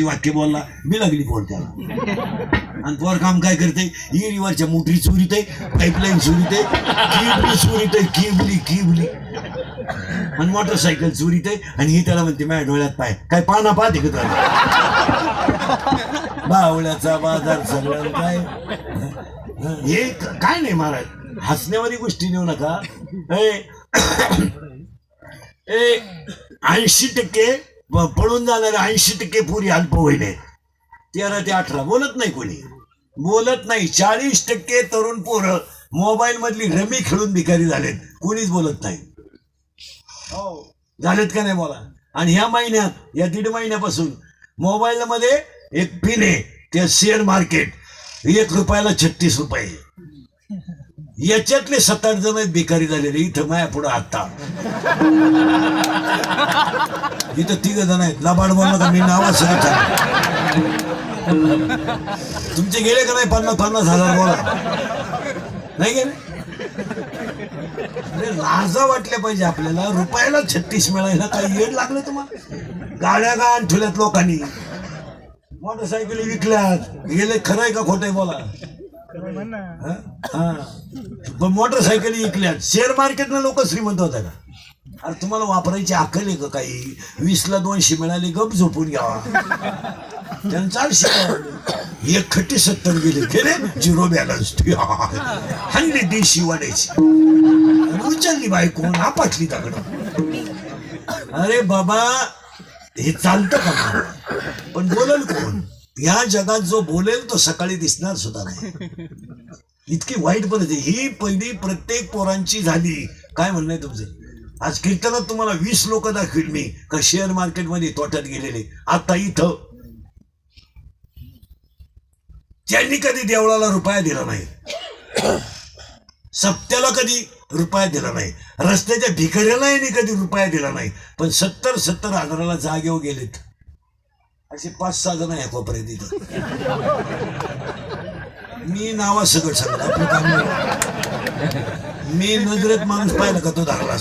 वाक्य बोलला मी लागली फोन त्याला. आणि पोर काम काय करते इरीवरच्या मोटरी चोरीत आहे पाईपलाईन चोरीत आहे किबली चोरीत आहे किबली किबली. आणि मोटरसायकल चोरीत आहे आणि हे त्याला म्हणते माझ्या डोळ्यात पाय. काय पाना पाहते का त्याला बावळ्याचा बाजार सगळं काय? हे काय नाही महाराज हसण्यावरी गोष्टी नेऊ नका. ए ऐंशी टक्के पळून जाणारे ऐंशी टक्के पुरी अल्पवयीन आहेत तेरा ते अठरा बोलत नाही कोणी. बोलत नाही. चाळीस टक्के तरुण पोरं मोबाईल मधली रमी खेळून भिकारी झालेत. कोणीच बोलत नाही. झालेत का नाही बोला? आणि ह्या महिन्यात या दीड महिन्यापासून मोबाईल मध्ये एक पिन आहे ते शेअर मार्केट. एक रुपयाला छत्तीस रुपये. याच्यातले सात आठ जण बेकारी झालेले. इथं माया पुढं आत्ता. इथं तिघ जण आहेत. लबाड बोलला मी नावा सगळं तुमचे गेले का नाही? पन्नास पन्नास हजार बोला. नाही गेले? अरे लाजा वाटल्या पाहिजे आपल्याला. रुपयाला छत्तीस मिळायला काही येड लागलं तुम्हाला? गाड्या गाण ठेवल्यात लोकांनी. मोटरसायकली विकल्यात. गेले खरंय का खोटे बोला. पण मोटरसायकली विकल्यात शेअर मार्केटनं लोक श्रीमंत होता का? अरे तुम्हाला वापरायची अक्कल आहे का काही? वीसला दोनशे मिळाले गप झोपून घ्यावा त्यांचा एक खट्टी सत्तर गेले. गेले झिरो बॅलन्स. हल्ली देशी वाढायची. आणि उचलली बायको आपटली दगड. अरे बाबा हे चालतं का? पण बोलेल कोण? या जगात जो बोलेल तो सकाळी दिसणार सुद्धा नाही. इतकी वाईट परिस्थिती. ही पहिली प्रत्येक पोरांची झाली. काय म्हणणं आहे तुमचं? आज कीर्तनात तुम्हाला वीस लोक दाखवील मी का शेअर मार्केटमध्ये तोट्यात गेलेले. आता इथं. त्यांनी कधी देवळाला रुपया दिला नाही सप्त्याला कधी रुपया दिला नाही रस्त्याच्या भिकाऱ्याला यांनी कधी रुपया दिला नाही पण सत्तर सत्तर हजाराला जागेवर गेलेत. असे पाच सहा जण आहे कोपऱ्यात इथं. मी नावा सगळं सांगतो. आपलं काम मी नजरेत माणूस पाहिला का तो धरला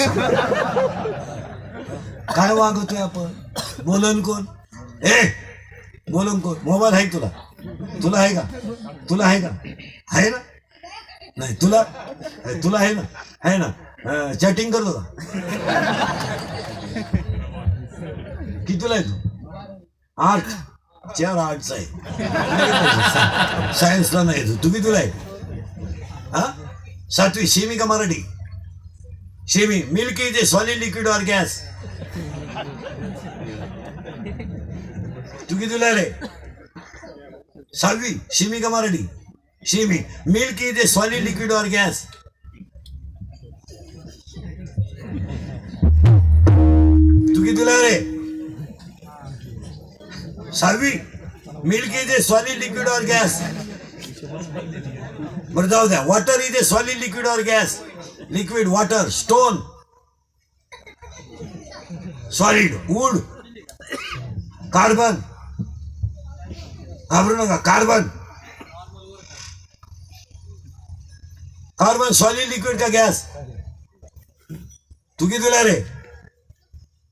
काय वागतोय आपण? बोलन कोण? ए बोलन कोण? मोबाईल आहे तुला? तुला आहे का? तुला आहे का? आहे ना? नाही तुला? तुला आहे ना? आहे ना? चॅटिंग करतो का? कितीला आहे तू? आठ. चार आठचा आहे. सायन्सला नाही तू तुम्ही तुला आहे हा? सातवी शेमी का Marathi? Semi. Milk is a solid liquid or gas तू कितीला रे. सहावी शेमी का Marathi? Semi. Milk is a solid liquid or gas सहावी milk is a solid liquid or gas बरं जाऊ द्या. Water is a solid liquid or gas liquid water stone solid wood carbon घाबरू नका. कार्बन कार्बन सॉलिड लिक्विड का gas तू कितीला रे?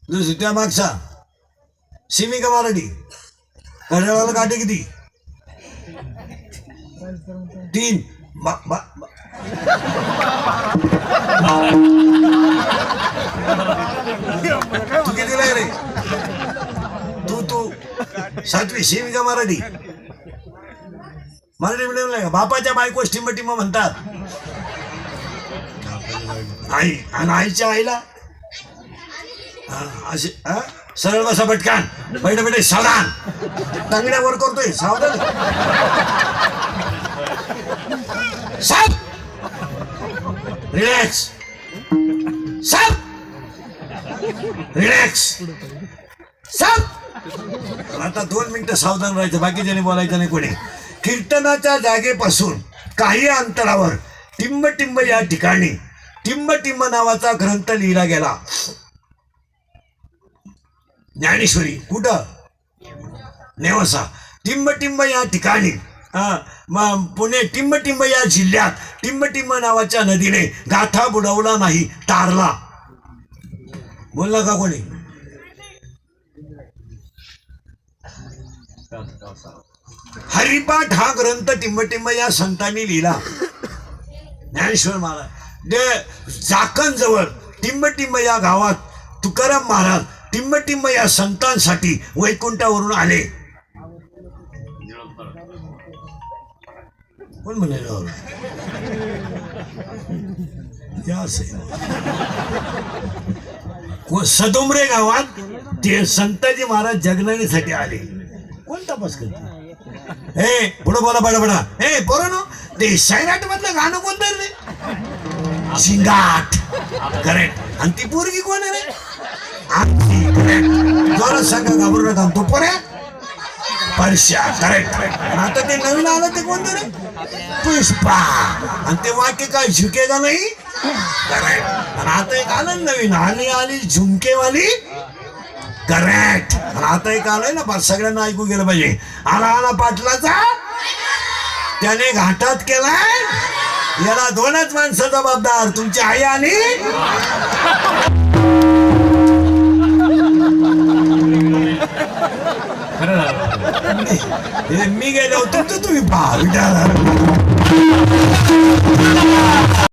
दुसरी त्या मागचा. सिमी का मराठी? घड्याळाला काटे किती? तीन. बा, बा, बा. तू किती रे? तू तू. सातवी सेमी का मराठी? मराठी मिडियमला का? बापाच्या बायको टिंब टिंब म्हणतात. आई आणि आईच्या आईला? असे सरळ बसा पटकान. बैठे बैठे सावधान. टांगड्या वर करतोय सावधान. साहेब रिलॅक्स साहेब रिलॅक्स साहेब आता दोन मिनिटं सावधान राहायचं बाकीच्याने बोलायचं नाही कोणी. कीर्तनाच्या जागेपासून काही अंतरावर टिंब टिंब या ठिकाणी टिंब टिंब नावाचा ग्रंथ लिहिला गेला. ज्ञानेश्वरी कुठं? नेवसा. टिंब टिंब या ठिकाणी पुणे टिंब टिंब या जिल्ह्यात टिंब टिंब नावाच्या नदीने गाथा बुडवला नाही तारला बोलला का कोणी? हरिपाठ हा ग्रंथ टिंबटिंब या संतांनी लिहिला. ज्ञानेश्वर महाराज. ते चाकण जवळ टिंबटिंब या गावात तुकाराम महाराज टिंबटिंब या संतांसाठी वैकुंठावरून आले. कोण म्हणाल सदुमरे गावात ते संताजी महाराज जगनानीसाठी आले. कोण तपास करते? हे पुढं बोला बडा बडा हे पोरानो ते सैराट मधलं गाणं कोणतं रे? शिंगाट. करेक्ट. आणि ती पोरगी कोण आहे रे? जोरात सांगा घाबरू नका. तो पोऱ्या परश्या करेक्ट आणि आता ते नवीन आलं ते कोणतं रे? पुष्पा. आणि ते वाक्य काय झुकेगा नाही? करेक्ट आणि आता एक आलं ना नवीन. आली आली झुमकेवाली. करेक्ट आणि आता एक आलंय ना बस सगळ्यांना ऐकू गेलं पाहिजे. आला आला पाटलाचा. त्याने घाटात केलाय. याला दोनच माणसं जबाबदार. तुमची आई आणि मी गेलो होतो तर तुम्ही पहा विचारा